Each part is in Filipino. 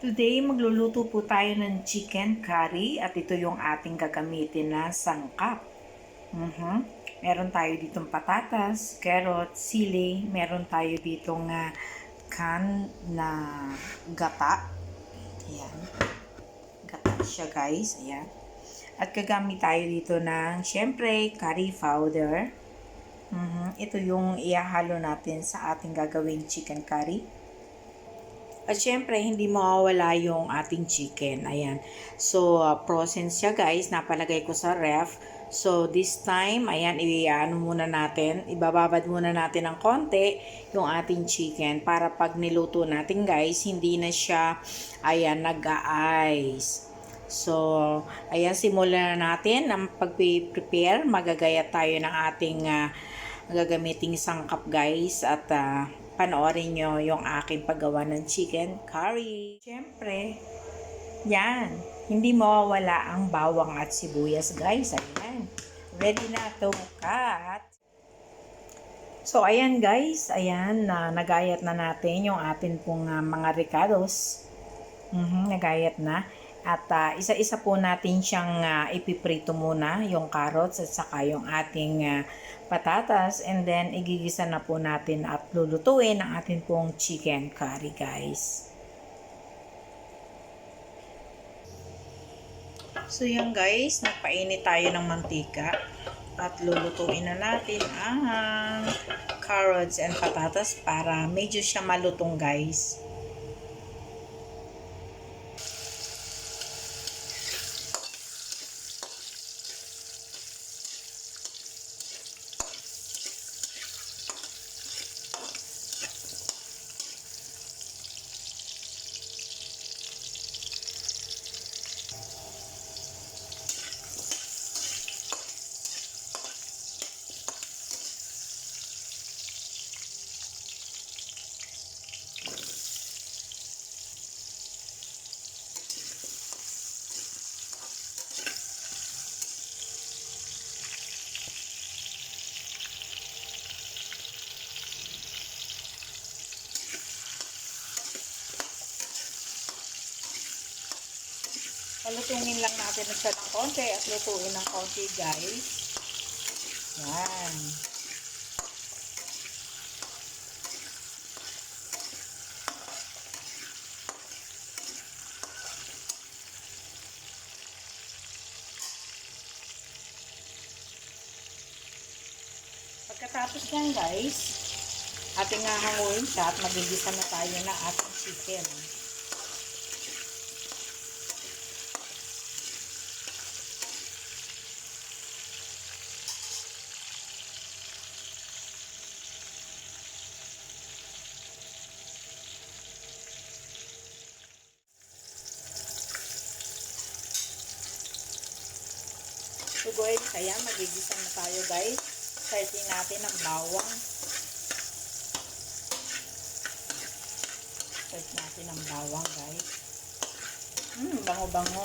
Today, magluluto po tayo ng chicken curry at ito yung ating gagamitin na sangkap. Mhm. Meron tayo ditong patatas, carrot, sili, meron tayo ditong uh, can na gata. Ayan. Gata siya guys. Ayan. At gagamit tayo dito ng, syempre, curry powder. Mhm. Ito yung iahalo natin sa ating gagawing chicken curry. At syempre, hindi mawawala yung ating chicken. Ayan. So, uh, frozen siya guys. Napalagay ko sa ref. So, this time, ayan, i-ano muna natin. Ibababad muna natin ng konti yung ating chicken para pag niluto natin guys, hindi na siya, ayan, nag-ice. So, ayan, simulan na natin ang pag-prepare. Magagayat tayo ng ating uh, gagamiting sangkap guys at uh, panoorin nyo yung aking paggawa ng chicken curry. Siyempre, yan, hindi mawawala ang bawang at sibuyas guys. Ayan, ready na to cut. So, ayan guys, ayan, na nagayat na natin yung atin pong uh, mga ricados. Mhm, nagayat na. At uh, isa-isa po natin siyang uh, ipiprito muna, yung carrots at saka yung ating uh, patatas. And then, igigisa na po natin at lulutuin ang ating pong chicken curry, guys. So, yan guys, nagpainit tayo ng mantika. At lulutuin na natin ang carrots and patatas para medyo siya malutong, guys. Palutungin lang natin na siya ng konti at lutuin ng konti guys. Yan. Pagkatapos yan guys, ating hahanguin siya at magigisa na tayo ng ating chicken. Guys, kaya magigisa na tayo guys. Starting natin ang bawang. Start natin ang bawang guys. Hmm, bango-bango.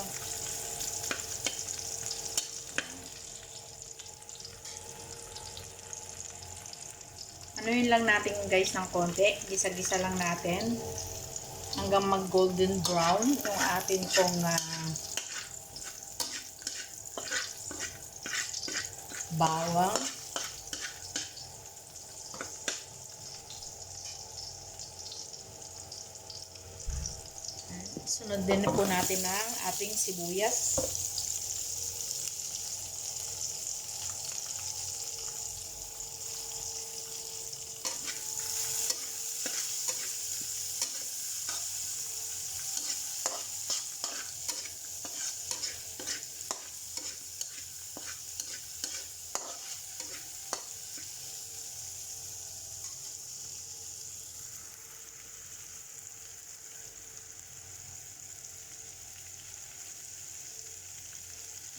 Ano lang natin guys ng konti. Gisa-gisa lang natin. Hanggang mag golden brown yung atin pong uh, bawang. Sunod din po natin ang ating sibuyas.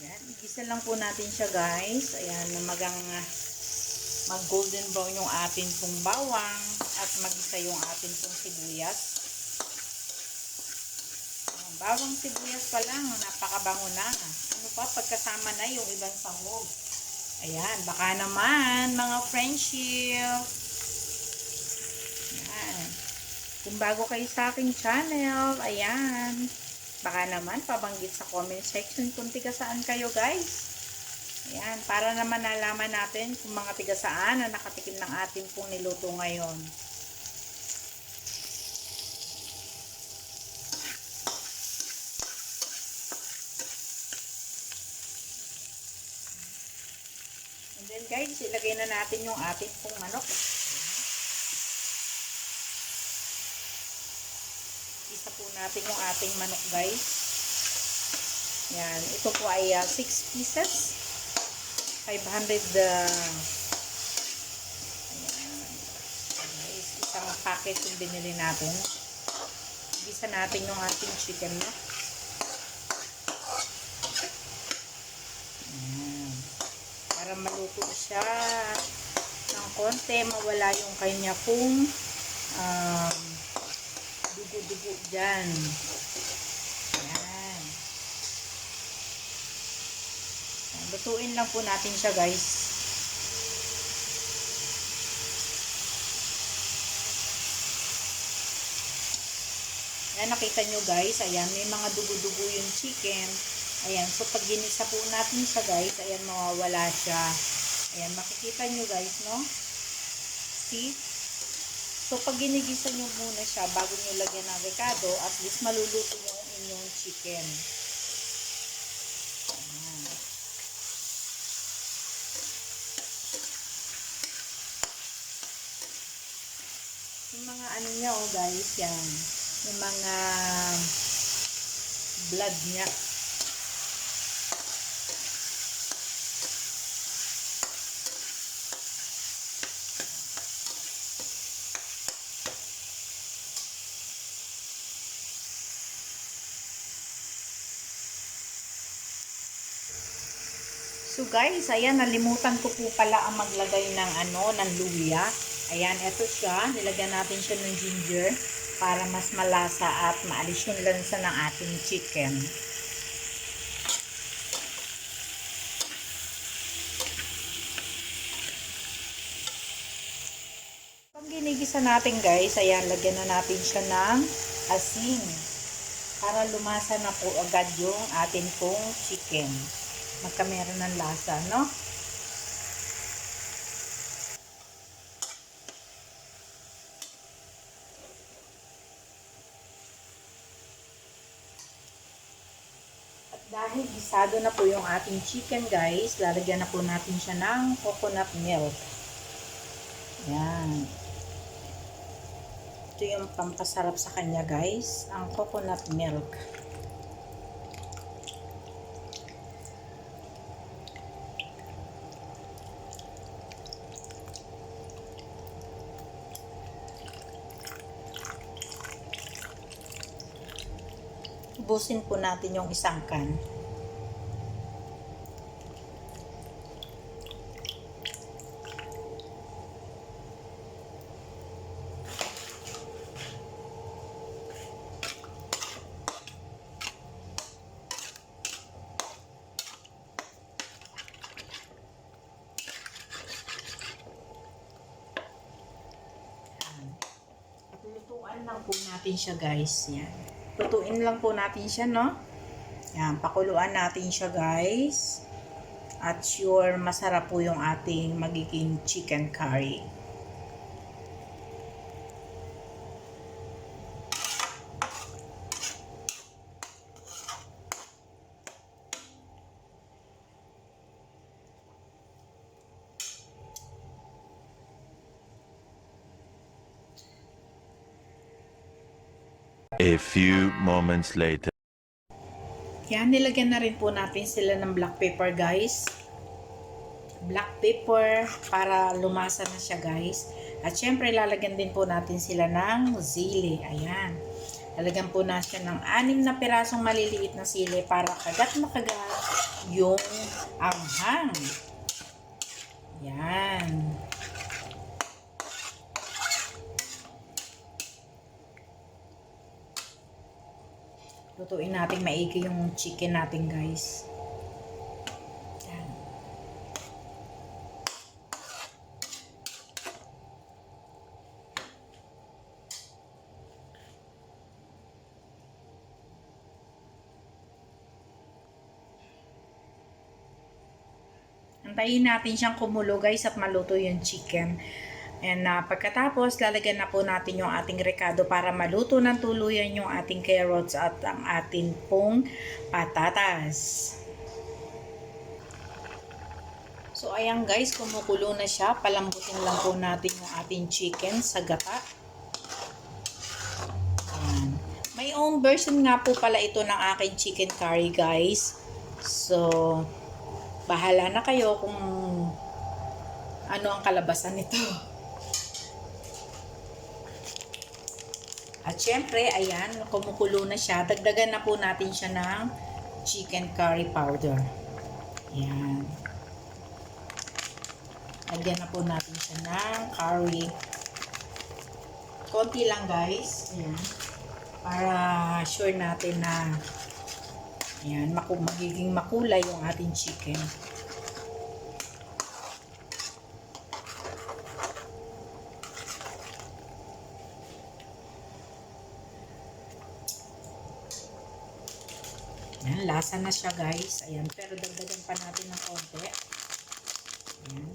Yan, igisa lang po natin siya guys. Ayan, na magang uh, mag golden brown yung atin pong bawang at magisa yung atin pong sibuyas. Ang bawang sibuyas pa lang, napakabango na. Ano pa, pagkasama na yung ibang sahog. Ayan, baka naman mga friendship. Yan. Kung bago kayo sa aking channel, ayan. Baka naman pabanggit sa comment section kung tiga saan kayo guys. Ayan, para naman nalaman natin kung mga tiga saan na nakatikim ng ating pong niluto ngayon. And then guys, ilagay na natin yung ating pong manok. Isa po natin yung ating manok guys. Yan, ito po ay 6 pieces. 500 uh, ayan. Guys, isang packet yung binili natin. Gisa natin yung ating chicken? Ayan. Para maluto siya ng konti, mawala yung kanya kung um, dugo-dugo dyan. Ayan. Lutuin lang po natin siya guys. Ayan, nakita nyo guys, ayan, may mga dugo-dugo yung chicken. Ayan, so pag ginisa po natin siya guys, ayan, mawawala siya. Ayan, makikita nyo guys, no? See? So, pag ginigisa nyo muna siya, bago nyo lagyan ng recado, at least maluluto yung inyong chicken. Ayan. Yung mga ano niya, oh guys, yan. Yung mga blood niya. So guys, ayan, nalimutan ko po pala ang maglagay ng ano, ng luya. Ayan, eto siya. Nilagyan natin siya ng ginger para mas malasa at maalis yung lansa ng ating chicken. Pag ginigisa natin guys, ayan, lagyan na natin siya ng asin para lumasa na po agad yung atin pong chicken magka meron ng lasa, no? At dahil gisado na po yung ating chicken, guys, lalagyan na po natin siya ng coconut milk. Yan. Ito yung pampasarap sa kanya, guys, ang coconut milk. Ubusin po natin yung isang can. Lutuan lang po natin siya guys. Yan. Lutuin lang po natin siya, no? Yan, pakuluan natin siya, guys. At sure, masarap po yung ating magiging chicken curry. A few moments later. Yan, nilagyan na rin po natin sila ng black pepper, guys. Black pepper para lumasa na siya, guys. At syempre, lalagyan din po natin sila ng sili. Ayan. Lalagyan po natin ng anim na pirasong maliliit na sili para kagat makagat yung anghang. Yan. Lutuin natin maigi yung chicken natin guys. Yan. Antayin natin siyang kumulo guys at maluto yung chicken. And ah, pagkatapos, lalagyan na po natin yung ating rekado para maluto ng tuluyan yung ating carrots at ang ating pong patatas. So, ayan guys, kumukulo na siya. Palambutin lang po natin yung ating chicken sa gata. Ayan. May own version nga po pala ito ng aking chicken curry guys. So, bahala na kayo kung ano ang kalabasan nito. At syempre, ayan, kumukulo na siya. Dagdagan na po natin siya ng chicken curry powder. Ayan. Lagyan na po natin siya ng curry. Konti lang guys. Ayan. Para sure natin na ayan, maku magiging makulay yung ating chicken. Lasa na siya guys. Ayan, pero dagdagan pa natin ng konti. Ayan.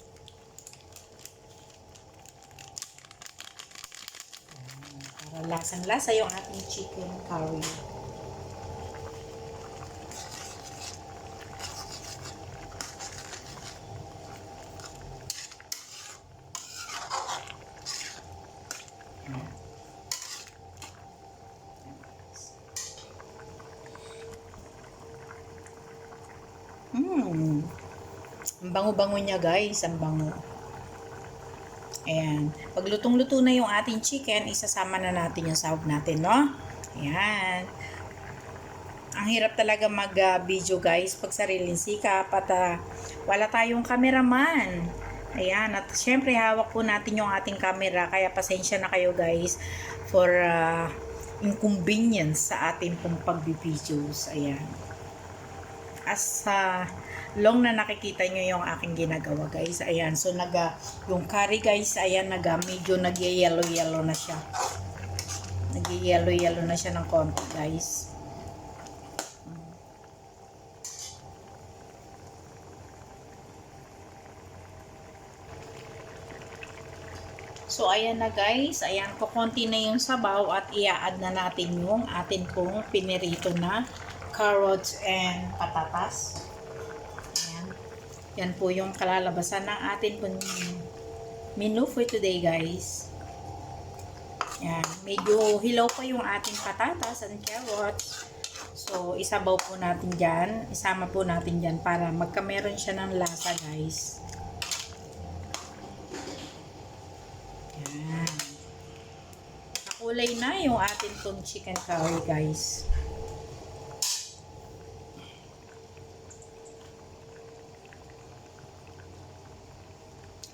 Ayan, Para lasang-lasa yung ating chicken curry. Ayan. Hmm. Ang bango-bango niya guys, ang bango. Ayan. Pag lutong-luto na yung ating chicken, isasama na natin yung sahog natin, no? Ayan. Ang hirap talaga mag-video guys pag sariling sikap at ah, wala tayong cameraman. Ayan. At syempre hawak po natin yung ating camera kaya pasensya na kayo guys for ah, inconvenience sa ating pong pagbibidyo's. Ayan as sa long na nakikita nyo yung aking ginagawa guys. Ayan so naga yung curry guys ayan naga medyo nag yellow yellow na siya. Nag yellow yellow na siya ng konti guys. So, ayan na guys. Ayan, kukunti na yung sabaw at i-add na natin yung atin pong pinirito na carrots and patatas. Ayan. Yan po yung kalalabasan ng atin pong menu for today guys. Ayan. Medyo hilaw pa yung ating patatas and carrots. So, isabaw po natin dyan. Isama po natin dyan para magkameron siya ng lasa guys. Ayan. Nakulay na yung ating pong chicken curry guys.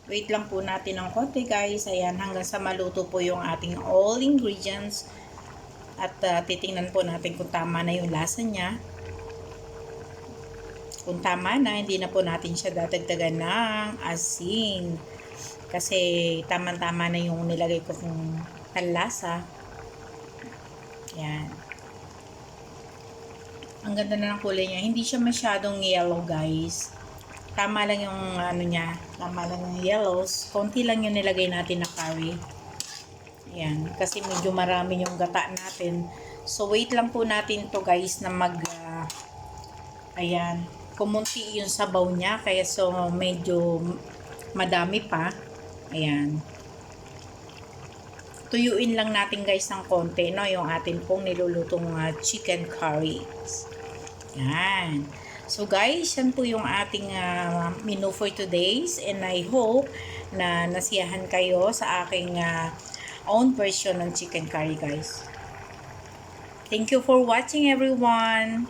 Wait lang po natin ng konti guys. Ayan, hanggang sa maluto po yung ating all ingredients. At uh, titingnan po natin kung tama na yung lasa niya. Kung tama na, hindi na po natin siya dadagdagan ng asin. Kasi tama-tama na yung nilagay ko kung panlasa. Ayan. Ang ganda na ng kulay niya. Hindi siya masyadong yellow guys tama lang yung ano niya, tama lang yung yellows. Konti lang yung nilagay natin na curry. Ayan, kasi medyo marami yung gata natin. So wait lang po natin to guys na mag uh, ayan, kumunti yung sabaw niya kaya so medyo madami pa. Ayan. Tuyuin lang natin guys ng konti no yung atin pong nilulutong uh, chicken curry. Ayan. So guys, yan po yung ating uh, menu for today's and I hope na nasiyahan kayo sa aking uh, own version ng chicken curry guys. Thank you for watching everyone.